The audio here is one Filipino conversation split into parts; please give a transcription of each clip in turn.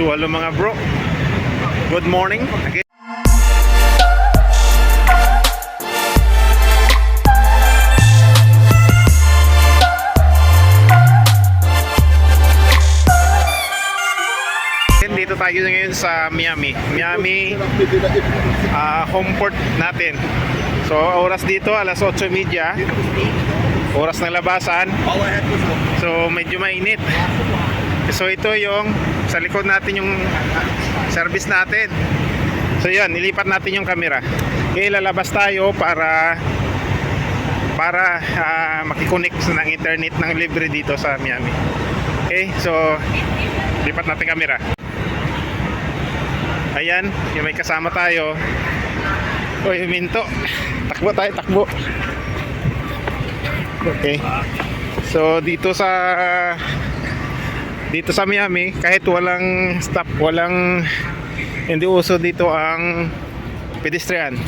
So hello mga bro. Good morning. Again. Dito tayo ngayon sa Miami. Miami ah, home port natin. So oras dito alas 8.30. Oras ng labasan. So medyo mainit. So ito yung sa likod natin yung service natin. So yan, nilipat natin yung camera. Okay, lalabas tayo para para ah, makikonek ng internet ng libre dito sa Miami. Okay, so lipat natin camera. Ayan, yung may kasama tayo. Uy, huminto. Takbo tayo, takbo. Okay. So dito sa dito sa Miami kahit walang stop, walang hindi uso dito ang pedestrian.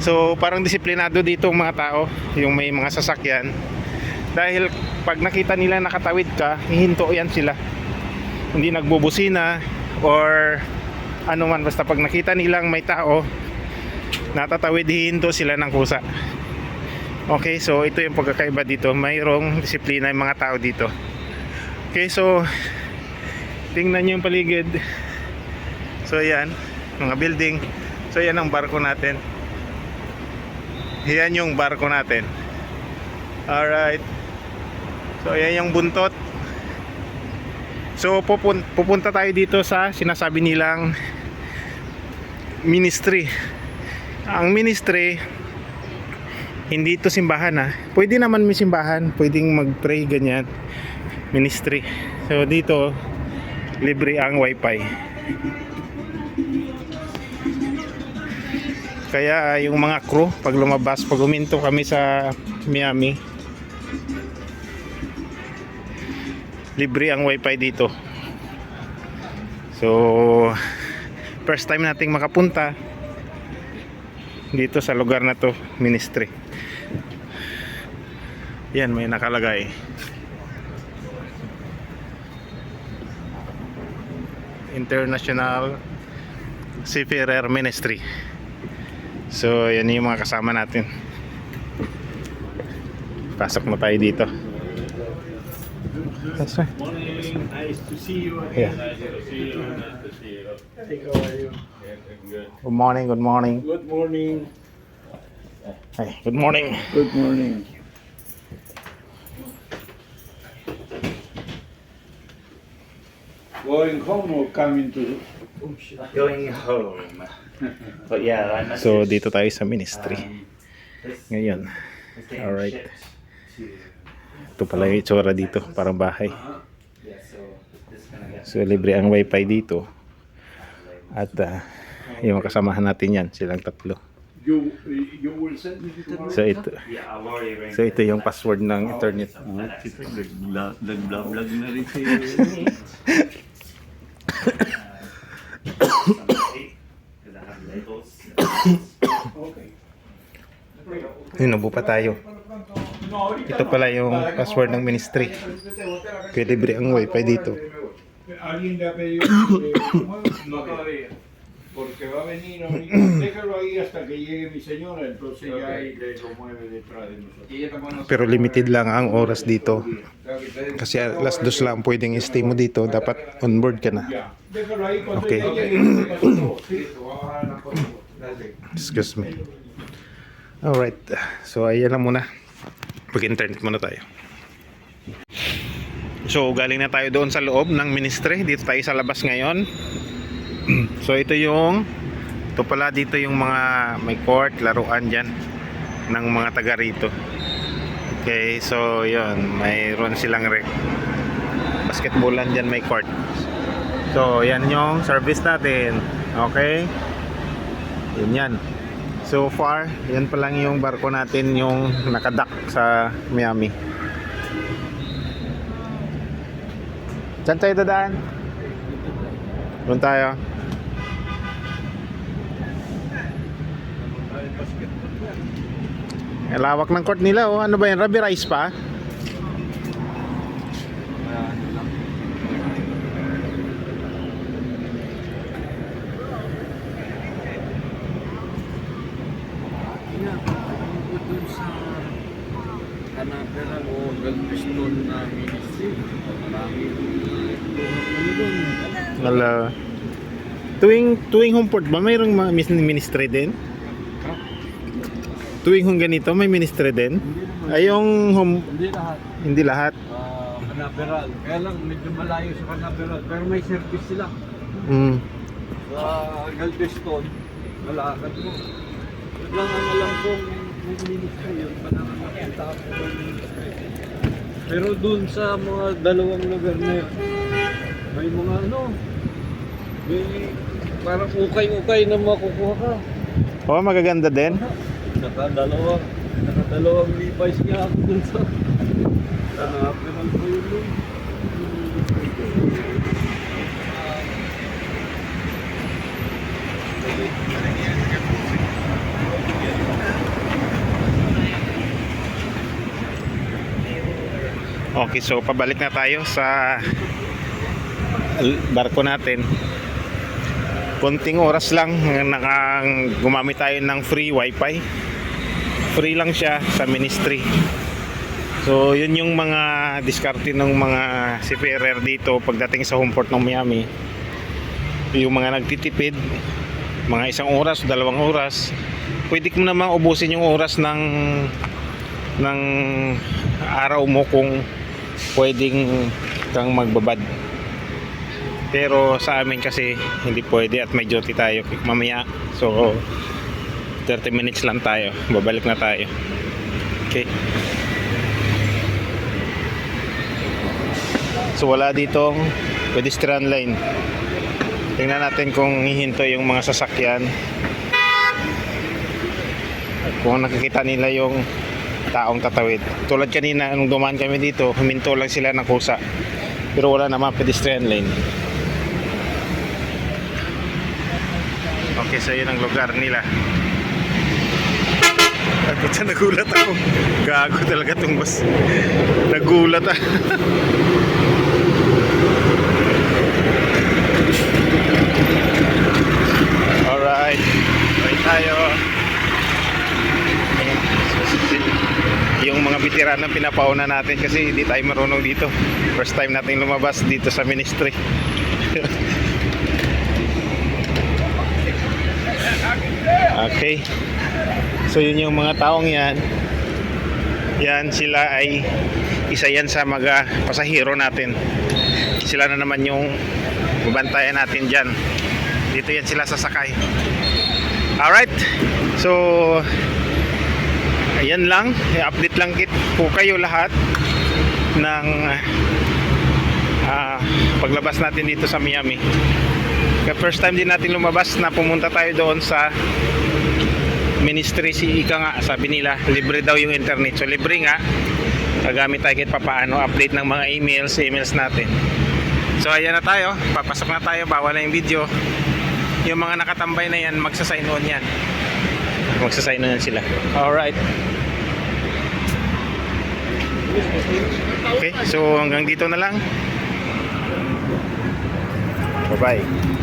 So parang disiplinado dito ang mga tao, yung may mga sasakyan. Dahil pag nakita nila nakatawid ka, hihinto yan sila. Hindi nagbubusina or ano man basta pag nakita nilang may tao natatawid hihinto sila ng kusa. Okay, so ito yung pagkakaiba dito. Mayroong disiplina yung mga tao dito. Okay, so tingnan nyo yung paligid. So yan, mga building. So yan ang barko natin. Yan yung barko natin. Alright. So yan yung buntot. So pupun- pupunta tayo dito sa sinasabi nilang ministry. Ang ministry hindi ito simbahan ha. Pwede naman may simbahan, pwedeng mag-pray ganyan. Ministry. So dito libre ang wifi. Kaya yung mga crew pag lumabas, pag uminto kami sa Miami, libre ang wifi dito. So first time nating makapunta dito sa lugar na to, ministry. Yan, may nakalagay. International Seafarer Ministry. So, yan yung mga kasama natin. Pasok na tayo dito. That's right. Morning, nice to see you. Yeah. Nice to see you. Nice to see you. Hey, how are you? good. Good morning, good morning. Good morning. Hey, good morning. Good morning. Going home or coming to? Going home. But yeah, I must So, dito tayo sa ministry. Ngayon. Alright. Ito pala yung itsura dito, parang bahay. So libre ang wifi dito. At ah, yung kasamahan natin yan, silang tatlo. You you will send me tomorrow. So ito, yeah, I've already arranged so ito yung password ng internet. Nag-vlog na rin kayo. labels. Okay. Inubo pa tayo. Ito pala yung password ng ministry. Kaya libre ang wifi dito. Porque va a venir ahorita. Déjalo ahí hasta que llegue mi señora, entonces ya ahí le lo mueve detrás de nosotros. Pero limited lang ang oras dito. Kasi alas dos lang pwedeng stay mo dito. Dapat on board ka na. Déjalo ahí cuando Okay. Excuse me. Alright. So, ayan lang muna. Pag-internet muna tayo. So, galing na tayo doon sa loob ng ministry. Dito tayo sa labas ngayon. So, ito yung ito pala dito yung mga may court, laruan dyan ng mga taga rito. Okay, so yun, mayroon silang rec. Basketballan dyan may court. So, yan yung service natin. Okay? Yun yan. So far, yan pa lang yung barko natin yung nakadak sa Miami. Saan tayo dadaan? Doon tayo. Lawak ng court nila oh. Ano ba yan? Rabi rice pa? Kanaperal o Galpiston na ministry. Marami. Hello. Tuwing tuwing Humport ba mayroong ministry din? Tuwing hong ganito may ministry din? Ay yung home, Hindi lahat. hindi lahat. Ah, Canaveral. Kaya lang medyo malayo sa Canaveral. Pero may service sila. Mm. Sa Galveston, malakad mo. Yun lang ang alam kong may ministry yun. Parang nakita ko may ministry. Pero dun sa mga dalawang lugar na yun, may mga ano, may parang ukay-ukay na makukuha ka. Oh, magaganda din. Nakadalawang, nakadalawang Levi's nga ako dun sa Canaveral ko yun dun. Okay, so pabalik na tayo sa barko natin. Konting oras lang nakang gumamit tayo ng free wifi. Free lang siya sa ministry. So, yun yung mga diskarte ng mga seafarer dito pagdating sa homeport ng Miami. Yung mga nagtitipid, mga isang oras, dalawang oras, pwede mo namang ubusin yung oras ng ng araw mo kung pwedeng kang magbabad. Pero sa amin kasi hindi pwede at may duty tayo mamaya. So 30 minutes lang tayo. Babalik na tayo. Okay. So wala ditong pedestrian line. Tingnan natin kung hihinto yung mga sasakyan. Kung nakikita nila yung taong tatawid. Tulad kanina nung dumaan kami dito, huminto lang sila ng kusa. Pero wala naman pedestrian lane. Okay, so yun ang lugar nila. Ay, puta, nagulat ako. Gago talaga tong bus. Nagulat ah. Alright. Yung mga bitiran na pinapauna natin kasi hindi tayo marunong dito. First time natin lumabas dito sa ministry. okay. So yun yung mga taong yan. Yan sila ay isa yan sa mga pasahero natin. Sila na naman yung babantayan natin dyan. Dito yan sila sasakay. Alright. So ayan lang. I-update lang kit po kayo lahat ng ah, paglabas natin dito sa Miami. Kaya first time din natin lumabas na pumunta tayo doon sa ministry si Ika nga sabi nila libre daw yung internet. So libre nga gagamit tayo kahit papaano update ng mga emails emails natin. So ayan na tayo. Papasok na tayo. Bawal na yung video. Yung mga nakatambay na yan magsasign on yan. Magsasign on yan sila. Alright. Okay so hanggang dito na lang. Bye bye